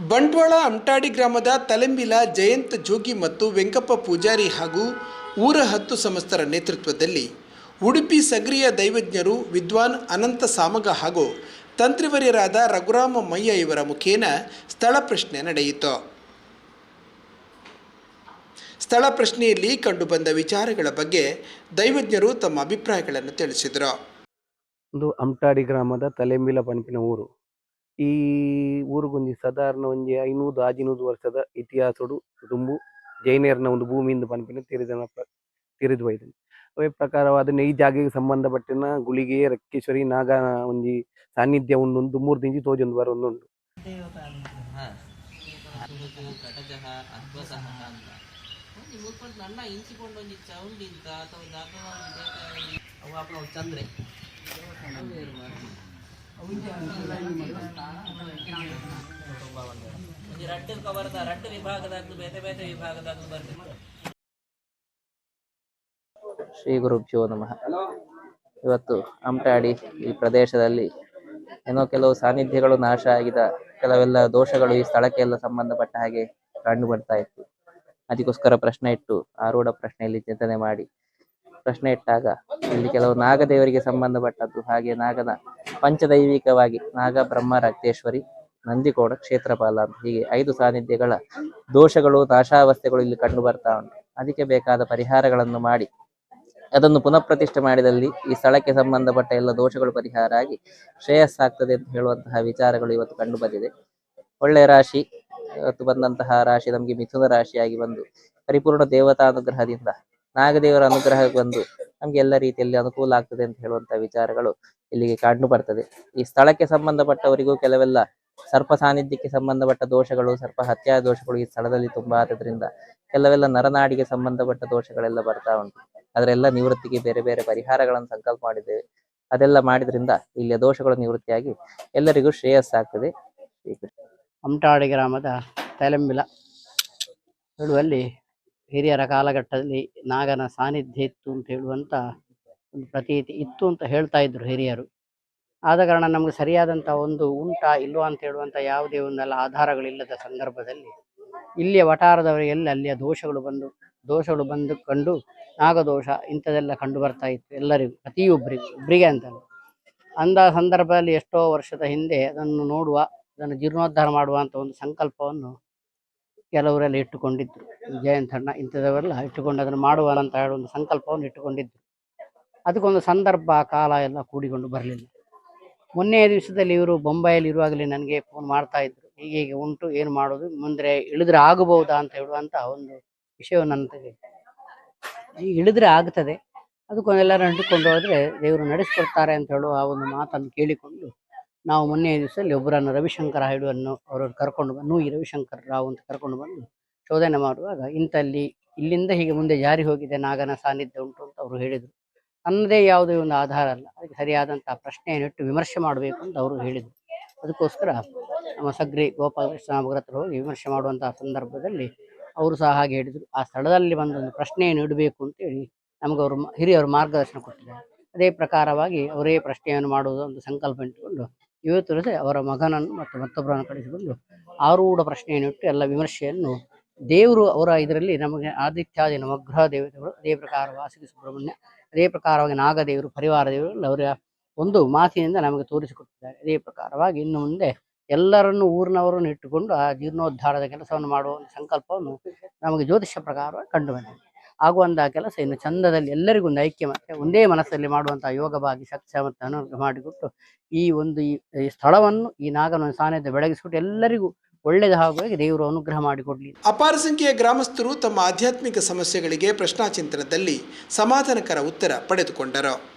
ಬಂಟ್ವಾಳ ಅಮ್ಟಾಡಿ ಗ್ರಾಮದ ತಲೆಂಬಿಲ ಜಯಂತ್ ಜೋಗಿ ಮತ್ತು ವೆಂಕಪ್ಪ ಪೂಜಾರಿ ಹಾಗೂ ಊರ ಹತ್ತು ಸಮಸ್ತರ ನೇತೃತ್ವದಲ್ಲಿ ಉಡುಪಿ ಸಕ್ರಿಯ ದೈವಜ್ಞರು ವಿದ್ವಾನ್ ಅನಂತ ಸಾಮಗ ಹಾಗೂ ತಂತ್ರಿವರ್ಯರಾದ ರಘುರಾಮ ಮಯ್ಯ ಇವರ ಮುಖೇನ ಸ್ಥಳ ಪ್ರಶ್ನೆ ನಡೆಯಿತು. ಸ್ಥಳ ಪ್ರಶ್ನೆಯಲ್ಲಿ ಕಂಡುಬಂದ ವಿಚಾರಗಳ ಬಗ್ಗೆ ದೈವಜ್ಞರು ತಮ್ಮ ಅಭಿಪ್ರಾಯಗಳನ್ನು ತಿಳಿಸಿದರು. ಒಂದು ಅಮ್ಟಾಡಿ ಗ್ರಾಮದ ತಲೆಂಬಿಲ ಪಂಪಿನ ಊರು. ಈ ಊರಿಗೊಂದು ಸಾಧಾರಣ ಒಂಜಿ ಐನೂರು ಆಜಿನೂರು ವರ್ಷದ ಇತಿಹಾಸಡು ತುಂಬು ಜೈನರ್ನ ಒಂದು ಭೂಮಿಯಿಂದ ಪನ್ಪಿನ ತಿರಿದನ ತಿರಿದು ಹೋಯ್ತು ಅವೇ ಪ್ರಕಾರವಾದ ಈ ಜಾಗೆಗೆ ಸಂಬಂಧಪಟ್ಟಿನ ಗುಳಿಗೆ, ರಕ್ಕೇಶ್ವರಿ, ನಾಗ ಒಂಜಿ ಸಾನ್ನಿಧ್ಯ ಉಂಡು ಮೂರು ದಿಂಜಿ ತೋಜೊಂದು ಬರ ಚಂದ್ರೆ ಶ್ರೀ ಗುರುಭ್ಯೋ ನಮಃ. ಇವತ್ತು ಅಂಟಾಡಿ ಈ ಪ್ರದೇಶದಲ್ಲಿ ಏನೋ ಕೆಲವು ಸಾನ್ನಿಧ್ಯಗಳು ನಾಶ ಆಗಿದ, ಕೆಲವೆಲ್ಲ ದೋಷಗಳು ಈ ಸ್ಥಳಕ್ಕೆ ಎಲ್ಲ ಸಂಬಂಧಪಟ್ಟ ಹಾಗೆ ಕಂಡು ಬರ್ತಾ ಇತ್ತು. ಅದಕ್ಕೋಸ್ಕರ ಪ್ರಶ್ನೆ ಇಟ್ಟು ಆರೂಢ ಪ್ರಶ್ನೆಯಲ್ಲಿ ಚಿಂತನೆ ಮಾಡಿ ಪ್ರಶ್ನೆ ಇಟ್ಟಾಗ ಇಲ್ಲಿ ಕೆಲವು ನಾಗದೇವರಿಗೆ ಸಂಬಂಧಪಟ್ಟದ್ದು ಹಾಗೆ ನಾಗನ ಪಂಚದೈವಿಕವಾಗಿ ನಾಗ ಬ್ರಹ್ಮ ರಕ್ತೇಶ್ವರಿ ನಂದಿಕೋಡ ಕ್ಷೇತ್ರಪಾಲ ಅಂತ ಹೀಗೆ ಐದು ಸಾನ್ನಿಧ್ಯಗಳ ದೋಷಗಳು ನಾಶಾವಸ್ಥೆಗಳು ಇಲ್ಲಿ ಕಂಡು ಬರ್ತಾ ಉಂಟು. ಅದಕ್ಕೆ ಬೇಕಾದ ಪರಿಹಾರಗಳನ್ನು ಮಾಡಿ ಅದನ್ನು ಪುನಃ ಪ್ರತಿಷ್ಠೆ ಮಾಡಿದಲ್ಲಿ ಈ ಸ್ಥಳಕ್ಕೆ ಸಂಬಂಧಪಟ್ಟ ಎಲ್ಲ ದೋಷಗಳು ಪರಿಹಾರ ಆಗಿ ಶ್ರೇಯಸ್ಸಾಗ್ತದೆ ಅಂತ ಹೇಳುವಂತಹ ವಿಚಾರಗಳು ಇವತ್ತು ಕಂಡು ಬಂದಿದೆ. ಒಳ್ಳೆಯ ರಾಶಿ, ಇವತ್ತು ಬಂದಂತಹ ರಾಶಿ ನಮಗೆ ಮಿಥುನ ರಾಶಿಯಾಗಿ ಬಂದು ಪರಿಪೂರ್ಣ ದೇವತಾ ಅನುಗ್ರಹದಿಂದ ನಾಗದೇವರ ಅನುಗ್ರಹ ಬಂದು ನಮ್ಗೆ ಎಲ್ಲ ರೀತಿಯಲ್ಲಿ ಅನುಕೂಲ ಆಗ್ತದೆ ಅಂತ ಹೇಳುವಂತಹ ವಿಚಾರಗಳು ಇಲ್ಲಿಗೆ ಕಂಡು ಬರ್ತದೆ. ಈ ಸ್ಥಳಕ್ಕೆ ಸಂಬಂಧಪಟ್ಟವರಿಗೂ ಕೆಲವೆಲ್ಲ ಸರ್ಪ ಸಾನ್ನಿಧ್ಯಕ್ಕೆ ಸಂಬಂಧಪಟ್ಟ ದೋಷಗಳು, ಸರ್ಪ ಹತ್ಯಾ ದೋಷಗಳು ಈ ಸ್ಥಳದಲ್ಲಿ ತುಂಬಾ ಆದ್ರಿಂದ ಕೆಲವೆಲ್ಲ ನರನಾಡಿಗೆ ಸಂಬಂಧಪಟ್ಟ ದೋಷಗಳೆಲ್ಲ ಬರ್ತಾ ಉಂಟು. ಅದರೆಲ್ಲ ನಿವೃತ್ತಿಗೆ ಬೇರೆ ಬೇರೆ ಪರಿಹಾರಗಳನ್ನು ಸಂಕಲ್ಪ ಮಾಡಿದ್ದೇವೆ. ಅದೆಲ್ಲ ಮಾಡಿದ್ರಿಂದ ಇಲ್ಲಿಯ ದೋಷಗಳು ನಿವೃತ್ತಿಯಾಗಿ ಎಲ್ಲರಿಗೂ ಶ್ರೇಯಸ್ಸಾಗ್ತದೆ ಆಗ್ತದೆ. ಅಮಟಾಡಿ ಗ್ರಾಮದ ತಲೆಂಬಿಲ. ಹೇಳುವಲ್ಲಿ ಹಿರಿಯರ ಕಾಲಘಟ್ಟದಲ್ಲಿ ನಾಗನ ಸಾನ್ನಿಧ್ಯ ಇತ್ತು ಅಂತ ಹೇಳುವಂತ ಒಂದು ಪ್ರತೀತಿ ಇತ್ತು ಅಂತ ಹೇಳ್ತಾ ಇದ್ರು ಹಿರಿಯರು. ಆದ ಕಾರಣ ನಮಗೆ ಸರಿಯಾದಂಥ ಒಂದು ಉಂಟಾ ಇಲ್ವಾ ಅಂತ ಹೇಳುವಂಥ ಯಾವುದೇ ಒಂದೆಲ್ಲ ಆಧಾರಗಳಿಲ್ಲದ ಸಂದರ್ಭದಲ್ಲಿ ಇಲ್ಲಿಯ ವಟಾರದವರಿಗೆಲ್ಲ ಅಲ್ಲಿಯ ದೋಷಗಳು ಬಂದು ದೋಷಗಳು ಬಂದು ಕಂಡು ನಾಗದೋಷ ಇಂಥದೆಲ್ಲ ಕಂಡು ಬರ್ತಾ ಇತ್ತು ಎಲ್ಲರಿಗೂ, ಪ್ರತಿಯೊಬ್ಬರಿಗೂ ಒಬ್ಬರಿಗೆ ಅಂತ ಅಂದ ಸಂದರ್ಭದಲ್ಲಿ ಎಷ್ಟೋ ವರ್ಷದ ಹಿಂದೆ ಅದನ್ನು ನೋಡುವ, ಅದನ್ನು ಜೀರ್ಣೋದ್ಧಾರ ಮಾಡುವ ಅಂತ ಒಂದು ಸಂಕಲ್ಪವನ್ನು ಕೆಲವರೆಲ್ಲ ಇಟ್ಟುಕೊಂಡಿದ್ರು. ಜಯಂತಣ್ಣ ಇಂಥದವರೆಲ್ಲ ಇಟ್ಟುಕೊಂಡು ಅದನ್ನು ಮಾಡುವ ಅಂತ ಒಂದು ಸಂಕಲ್ಪವನ್ನು ಇಟ್ಟುಕೊಂಡಿದ್ರು. ಅದಕ್ಕೊಂದು ಸಂದರ್ಭ ಕಾಲ ಎಲ್ಲ ಕೂಡಿಕೊಂಡು ಬರಲಿಲ್ಲ. ಮೊನ್ನೆಯ ದಿವಸದಲ್ಲಿ ಇವರು ಬೊಂಬೈಯಲ್ಲಿ ಇರುವಾಗಲೇ ನನಗೆ ಫೋನ್ ಮಾಡ್ತಾ ಇದ್ರು. ಹೀಗೆ ಹೀಗೆ ಉಂಟು, ಏನು ಮಾಡೋದು? ಮುಂದೆ ಇಳಿದ್ರೆ ಆಗಬಹುದಾ ಅಂತ ಹೇಳುವಂಥ ಒಂದು ವಿಷಯವನ್ನು ನನ್ನ ಇಳಿದ್ರೆ ಆಗ್ತದೆ. ಅದಕ್ಕೊಂದೆಲ್ಲರೂ ಅಂಟಿಕೊಂಡು ಹೋದರೆ ದೇವರು ನಡೆಸ್ಕೊಡ್ತಾರೆ ಅಂತ ಹೇಳುವ ಆ ಒಂದು ಮಾತನ್ನು ಕೇಳಿಕೊಂಡು ನಾವು ಮೊನ್ನೆ ದಿವಸದಲ್ಲಿ ಒಬ್ಬರನ್ನು ರವಿಶಂಕರ ಹಾಯ್ಡುವನ್ನು ಅವರನ್ನು ಕರ್ಕೊಂಡು ಬಂದು ಈ ರವಿಶಂಕರ್ ರಾವ್ ಅಂತ ಕರ್ಕೊಂಡು ಬಂದು ಶೋಧನೆ ಮಾಡುವಾಗ, ಇಂಥಲ್ಲಿ ಇಲ್ಲಿಂದ ಹೀಗೆ ಮುಂದೆ ಜಾರಿ ಹೋಗಿದೆ, ನಾಗನ ಸಾನ್ನಿಧ್ಯ ಉಂಟು ಅಂತ ಅವರು ಹೇಳಿದರು. ತನ್ನದೇ ಯಾವುದೇ ಒಂದು ಆಧಾರ ಅಲ್ಲ, ಅದಕ್ಕೆ ಸರಿಯಾದಂತಹ ಪ್ರಶ್ನೆಯನ್ನಿಟ್ಟು ವಿಮರ್ಶೆ ಮಾಡಬೇಕು ಅಂತ ಅವರು ಹೇಳಿದರು. ಅದಕ್ಕೋಸ್ಕರ ನಮ್ಮ ಸಗ್ರಿ ಗೋಪಾಲಕೃಷ್ಣ ಹತ್ರ ಹೋಗಿ ವಿಮರ್ಶೆ ಮಾಡುವಂತಹ ಸಂದರ್ಭದಲ್ಲಿ ಅವರು ಸಹ ಹಾಗೆ ಹೇಳಿದರು. ಆ ಸ್ಥಳದಲ್ಲಿ ಬಂದೊಂದು ಪ್ರಶ್ನೆಯನ್ನು ಇಡಬೇಕು ಅಂತೇಳಿ ನಮಗೆ ಅವರು ಹಿರಿಯವರು ಮಾರ್ಗದರ್ಶನ ಕೊಟ್ಟಿದ್ದಾರೆ. ಅದೇ ಪ್ರಕಾರವಾಗಿ ಅವರೇ ಪ್ರಶ್ನೆಯನ್ನು ಮಾಡುವುದು ಒಂದು ಸಂಕಲ್ಪ ಇಟ್ಟುಕೊಂಡು ದಿವಸ ಅವರ ಮಗನನ್ನು ಮತ್ತು ಮತ್ತೊಬ್ಬರನ್ನು ಕಳಿಸಿಕೊಂಡು ಆರೂಢ ಪ್ರಶ್ನೆಯನ್ನು ಇಟ್ಟು ಎಲ್ಲ ವಿಮರ್ಶೆಯನ್ನು ದೇವರು ಅವರ ಇದರಲ್ಲಿ ನಮಗೆ ಆದಿತ್ಯಾದಿ ನವಗ್ರಹ ದೇವತೆಗಳು ಅದೇ ಪ್ರಕಾರ ವಾಸುಕಿ ಸುಬ್ರಹ್ಮಣ್ಯ, ಅದೇ ಪ್ರಕಾರವಾಗಿ ನಾಗದೇವರು, ಪರಿವಾರ ದೇವರು, ಅವರ ಒಂದು ಮಾತಿನಿಂದ ನಮಗೆ ತೋರಿಸಿಕೊಟ್ಟಿದ್ದಾರೆ. ಅದೇ ಪ್ರಕಾರವಾಗಿ ಇನ್ನು ಮುಂದೆ ಎಲ್ಲರನ್ನು ಊರಿನವರನ್ನು ಇಟ್ಟುಕೊಂಡು ಆ ಜೀರ್ಣೋದ್ಧಾರದ ಕೆಲಸವನ್ನು ಮಾಡುವ ಸಂಕಲ್ಪವನ್ನು ನಮಗೆ ಜ್ಯೋತಿಷ್ಯ ಪ್ರಕಾರವಾಗಿ ಕಂಡು ಬಂದಿದೆ. ಆಗುವಂತಹ ಕೆಲಸ ಇನ್ನು ಚಂದದಲ್ಲಿ ಎಲ್ಲರಿಗೂ ಒಂದು ಐಕ್ಯ ಒಂದೇ ಮನಸ್ಸಲ್ಲಿ ಮಾಡುವಂತಹ ಯೋಗ ಭಾಗಿ ಶಕ್ತಿ ಸಾಮರ್ಥ್ಯ ಅನುಗ್ರಹ ಮಾಡಿಕೊಟ್ಟು ಈ ಒಂದು ಈ ಸ್ಥಳವನ್ನು ಈ ನಾಗನ ಸಾನ್ನಿಧ್ಯ ಬೆಳಗಿಸಿಬಿಟ್ಟು ಎಲ್ಲರಿಗೂ ಒಳ್ಳೆಯದ ಹಾಗಾಗಿ ದೇವರು ಅನುಗ್ರಹ ಮಾಡಿಕೊಡ್ಲಿ. ಅಪಾರ ಸಂಖ್ಯೆಯ ಗ್ರಾಮಸ್ಥರು ತಮ್ಮ ಆಧ್ಯಾತ್ಮಿಕ ಸಮಸ್ಯೆಗಳಿಗೆ ಪ್ರಶ್ನಾಚಿಂತನದಲ್ಲಿ ಸಮಾಧಾನಕರ ಉತ್ತರ ಪಡೆದುಕೊಂಡರು.